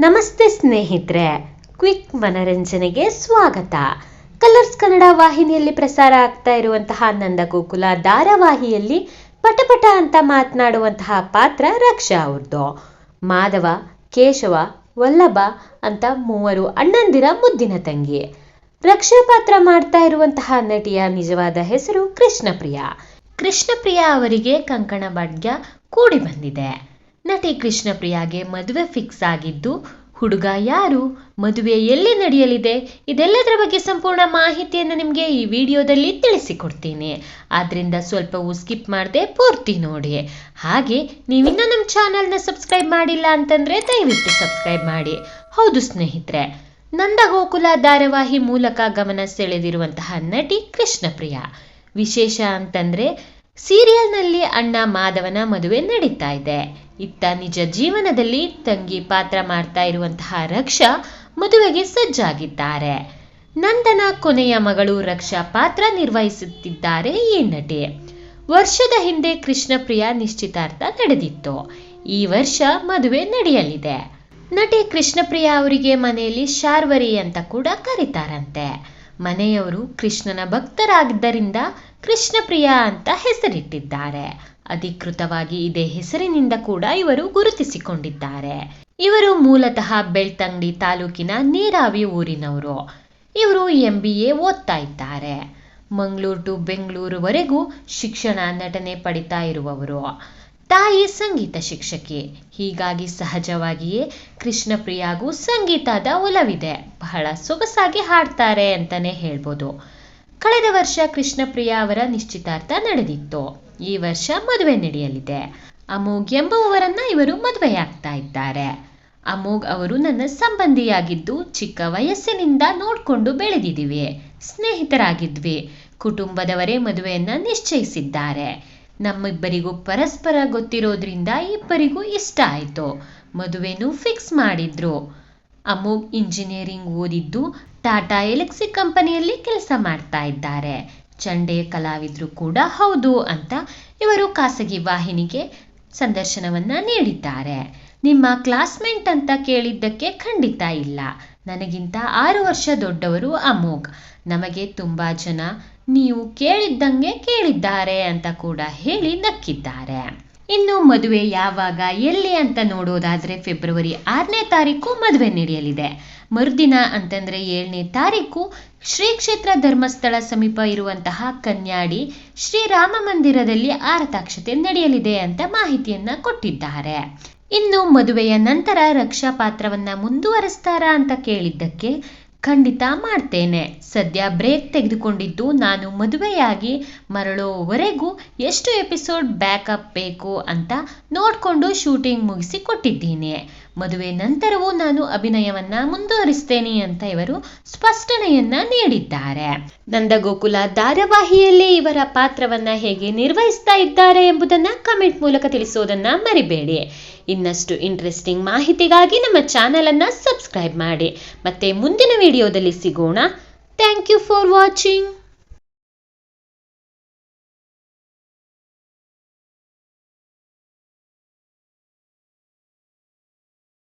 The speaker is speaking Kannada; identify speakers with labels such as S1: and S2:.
S1: ನಮಸ್ತೆ ಸ್ನೇಹಿತರೆ, ಕ್ವಿಕ್ ಮನರಂಜನೆಗೆ ಸ್ವಾಗತ. ಕಲರ್ಸ್ ಕನ್ನಡ ವಾಹಿನಿಯಲ್ಲಿ ಪ್ರಸಾರ ಆಗ್ತಾ ಇರುವಂತಹ ನಂದಗೋಕುಲ ಧಾರಾವಾಹಿಯಲ್ಲಿ ಪಟಪಟ ಅಂತ ಮಾತನಾಡುವಂತಹ ಪಾತ್ರ ರಕ್ಷಾ ಅವ್ರದ್ದು ಮಾಧವ, ಕೇಶವ, ವಲ್ಲಭ ಅಂತ ಮೂವರು ಅಣ್ಣಂದಿರ ಮುದ್ದಿನ ತಂಗಿ. ರಕ್ಷಾ ಪಾತ್ರ ಮಾಡ್ತಾ ಇರುವಂತಹ ನಟಿಯ ನಿಜವಾದ ಹೆಸರು ಕೃಷ್ಣಪ್ರಿಯ. ಕೃಷ್ಣಪ್ರಿಯ ಅವರಿಗೆ ಕಂಕಣ ಭಾಗ್ಯ ಕೂಡಿ ಬಂದಿದೆ. ನಟಿ ಕೃಷ್ಣಪ್ರಿಯಾಗೆ ಮದುವೆ ಫಿಕ್ಸ್ ಆಗಿದ್ದು, ಹುಡುಗ ಯಾರು, ಮದುವೆ ಎಲ್ಲಿ ನಡೆಯಲಿದೆ, ಇದೆಲ್ಲದರ ಬಗ್ಗೆ ಸಂಪೂರ್ಣ ಮಾಹಿತಿಯನ್ನು ನಿಮಗೆ ಈ ವಿಡಿಯೋದಲ್ಲಿ ತಿಳಿಸಿಕೊಡ್ತೀನಿ. ಆದ್ರಿಂದ ಸ್ವಲ್ಪವೂ ಸ್ಕಿಪ್ ಮಾಡದೆ ಪೂರ್ತಿ ನೋಡಿ. ಹಾಗೆ ನೀವಿನ್ನೂ ನಮ್ಮ ಚಾನಲ್ನ ಸಬ್ಸ್ಕ್ರೈಬ್ ಮಾಡಿಲ್ಲ ಅಂತಂದ್ರೆ ದಯವಿಟ್ಟು ಸಬ್ಸ್ಕ್ರೈಬ್ ಮಾಡಿ. ಹೌದು ಸ್ನೇಹಿತರೆ ನಂದಗೋಕುಲ ಧಾರಾವಾಹಿ ಮೂಲಕ ಗಮನ ಸೆಳೆದಿರುವಂತಹ ನಟಿ ಕೃಷ್ಣಪ್ರಿಯ. ವಿಶೇಷ ಅಂತಂದ್ರೆ ಸೀರಿಯಲ್ನಲ್ಲಿ ಅಣ್ಣ ಮಾಧವನ ಮದುವೆ ನಡೀತಾ ಇದೆ. ಇತ್ತ ನಿಜ ಜೀವನದಲ್ಲಿ ತಂಗಿ ಪಾತ್ರ ಮಾಡ್ತಾ ಇರುವಂತಹ ರಕ್ಷಾ ಮದುವೆಗೆ ಸಜ್ಜಾಗಿದ್ದಾರೆ. ನಂದನ ಕೊನೆಯ ಮಗಳು ರಕ್ಷಾ ಪಾತ್ರ ನಿರ್ವಹಿಸುತ್ತಿದ್ದಾರೆ ಈ ನಟಿ. ವರ್ಷದ ಹಿಂದೆ ಕೃಷ್ಣಪ್ರಿಯ ನಿಶ್ಚಿತಾರ್ಥ ನಡೆದಿತ್ತು. ಈ ವರ್ಷ ಮದುವೆ ನಡೆಯಲಿದೆ. ನಟಿ ಕೃಷ್ಣಪ್ರಿಯ ಅವರಿಗೆ ಮನೆಯಲ್ಲಿ ಶಾರ್ವರಿ ಅಂತ ಕೂಡ ಕರೀತಾರಂತೆ. ಮನೆಯವರು ಕೃಷ್ಣನ ಭಕ್ತರಾಗಿದ್ದರಿಂದ ಕೃಷ್ಣಪ್ರಿಯ ಅಂತ ಹೆಸರಿಟ್ಟಿದ್ದಾರೆ. ಅಧಿಕೃತವಾಗಿ ಇದೇ ಹೆಸರಿನಿಂದ ಕೂಡ ಇವರು ಗುರುತಿಸಿಕೊಂಡಿದ್ದಾರೆ. ಇವರು ಮೂಲತಃ ಬೆಳ್ತಂಗಡಿ ತಾಲೂಕಿನ ನೀರಾವಿ ಊರಿನವರು. ಇವರು ಎಂ ಬಿ ಎ ಓದ್ತಾ ಇದ್ದಾರೆ. ಮಂಗಳೂರು ಟು ಬೆಂಗಳೂರುವರೆಗೂ ಶಿಕ್ಷಣ ನಟನೆ ಪಡಿತಾ ಇರುವವರು. ತಾಯಿ ಸಂಗೀತ ಶಿಕ್ಷಕಿ. ಹೀಗಾಗಿ ಸಹಜವಾಗಿಯೇ ಕೃಷ್ಣಪ್ರಿಯಾಗೂ ಸಂಗೀತದ ಒಲವಿದೆ. ಬಹಳ ಸೊಗಸಾಗಿ ಹಾಡ್ತಾರೆ ಅಂತಾನೆ ಹೇಳ್ಬೋದು. ಕಳೆದ ವರ್ಷ ಕೃಷ್ಣಪ್ರಿಯ ಅವರ ನಿಶ್ಚಿತಾರ್ಥ ನಡೆದಿತ್ತು. ಈ ವರ್ಷ ಮದುವೆ ನಡೆಯಲಿದೆ. ಅಮೋಘ್ ಎಂಬುವವರನ್ನ ಇವರು ಮದುವೆಯಾಗ್ತಾ ಇದ್ದಾರೆ. ಅಮೋಘ್ ಅವರು ನನ್ನ ಸಂಬಂಧಿಯಾಗಿದ್ದು ಚಿಕ್ಕ ವಯಸ್ಸಿನಿಂದ ನೋಡ್ಕೊಂಡು ಬೆಳೆದಿದ್ದೀವಿ. ಸ್ನೇಹಿತರಾಗಿದ್ವಿ. ಕುಟುಂಬದವರೇ ಮದುವೆಯನ್ನ ನಿಶ್ಚಯಿಸಿದ್ದಾರೆ. ನಮ್ಮಿಬ್ಬರಿಗೂ ಪರಸ್ಪರ ಗೊತ್ತಿರೋದ್ರಿಂದ ಇಬ್ಬರಿಗೂ ಇಷ್ಟ ಆಯಿತು. ಮದುವೆನೂ ಫಿಕ್ಸ್ ಮಾಡಿದ್ರು. ಅಮೋಘ್ ಇಂಜಿನಿಯರಿಂಗ್ ಓದಿದ್ದು ಟಾಟಾ ಎಲೆಕ್ಸಿ ಕಂಪನಿಯಲ್ಲಿ ಕೆಲಸ ಮಾಡ್ತಾ ಇದ್ದಾರೆ. ಚಂಡೆ ಕಲಾವಿದ್ರು ಕೂಡ ಹೌದು ಅಂತ ಇವರು ಖಾಸಗಿ ವಾಹಿನಿಗೆ ಸಂದರ್ಶನವನ್ನ ನೀಡಿದ್ದಾರೆ. ನಿಮ್ಮ ಕ್ಲಾಸ್ಮೇಟ್ ಅಂತ ಕೇಳಿದ್ದಕ್ಕೆ ಖಂಡಿತ ಇಲ್ಲ. ನನಗಿಂತ ಆರು ವರ್ಷ ದೊಡ್ಡವರು ಅಮೋಘ್ ನಮಗೆ ತುಂಬಾ ಜನ ನೀವು ಕೇಳಿದ್ದಂಗೆ ಕೇಳಿದ್ದಾರೆ ಅಂತ ಕೂಡ ಹೇಳಿ ನಕ್ಕಿದ್ದಾರೆ. ಇನ್ನು ಮದುವೆ ಯಾವಾಗ, ಎಲ್ಲಿ ಅಂತ ನೋಡೋದಾದ್ರೆ ಫೆಬ್ರವರಿ ಆರನೇ ತಾರೀಕು ಮದುವೆ ನಡೆಯಲಿದೆ. ಮರುದಿನ ಅಂತಂದ್ರೆ ಏಳನೇ ತಾರೀಕು ಶ್ರೀ ಕ್ಷೇತ್ರ ಧರ್ಮಸ್ಥಳ ಸಮೀಪ ಇರುವಂತಹ ಕನ್ಯಾಡಿ ಶ್ರೀರಾಮ ಮಂದಿರದಲ್ಲಿ ಆರತಾಕ್ಷತೆ ನಡೆಯಲಿದೆ ಅಂತ ಮಾಹಿತಿಯನ್ನ ಕೊಟ್ಟಿದ್ದಾರೆ. ಇನ್ನು ಮದುವೆಯ ನಂತರ ರಕ್ಷಾ ಪಾತ್ರವನ್ನ ಮುಂದುವರಿಸ್ತಾರಾ ಅಂತ ಕೇಳಿದ್ದಕ್ಕೆ ಖಂಡಿತ ಮಾಡ್ತೇನೆ. ಸದ್ಯ ಬ್ರೇಕ್ ತೆಗೆದುಕೊಂಡಿದ್ದು ನಾನು ಮದುವೆಯಾಗಿ ಮರಳೋವರೆಗೂ ಎಷ್ಟು ಎಪಿಸೋಡ್ ಬ್ಯಾಕಪ್ ಬೇಕು ಅಂತ ನೋಡಿಕೊಂಡು ಶೂಟಿಂಗ್ ಮುಗಿಸಿ ಕೊಟ್ಟಿದ್ದೀನಿ. ಮದುವೆ ನಂತರವೂ ನಾನು ಅಭಿನಯವನ್ನ ಮುಂದುವರಿಸ್ತೇನೆ ಅಂತ ಇವರು ಸ್ಪಷ್ಟನೆಯನ್ನ ನೀಡಿದ್ದಾರೆ. ನಂದಗೋಕುಲ ಧಾರಾವಾಹಿಯಲ್ಲಿ ಇವರ ಪಾತ್ರವನ್ನ ಹೇಗೆ ನಿರ್ವಹಿಸ್ತಾ ಇದ್ದಾರೆ ಎಂಬುದನ್ನ ಕಮೆಂಟ್ ಮೂಲಕ ತಿಳಿಸೋದನ್ನ ಮರಿಬೇಡಿ. ಇನ್ನಷ್ಟು ಇಂಟ್ರೆಸ್ಟಿಂಗ್ ಮಾಹಿತಿಗಾಗಿ ನಮ್ಮ ಚಾನಲನ್ನು ಸಬ್ಸ್ಕ್ರೈಬ್ ಮಾಡಿ. ಮತ್ತೆ ಮುಂದಿನ ವಿಡಿಯೋದಲ್ಲಿ ಸಿಗೋಣ. Thank you for watching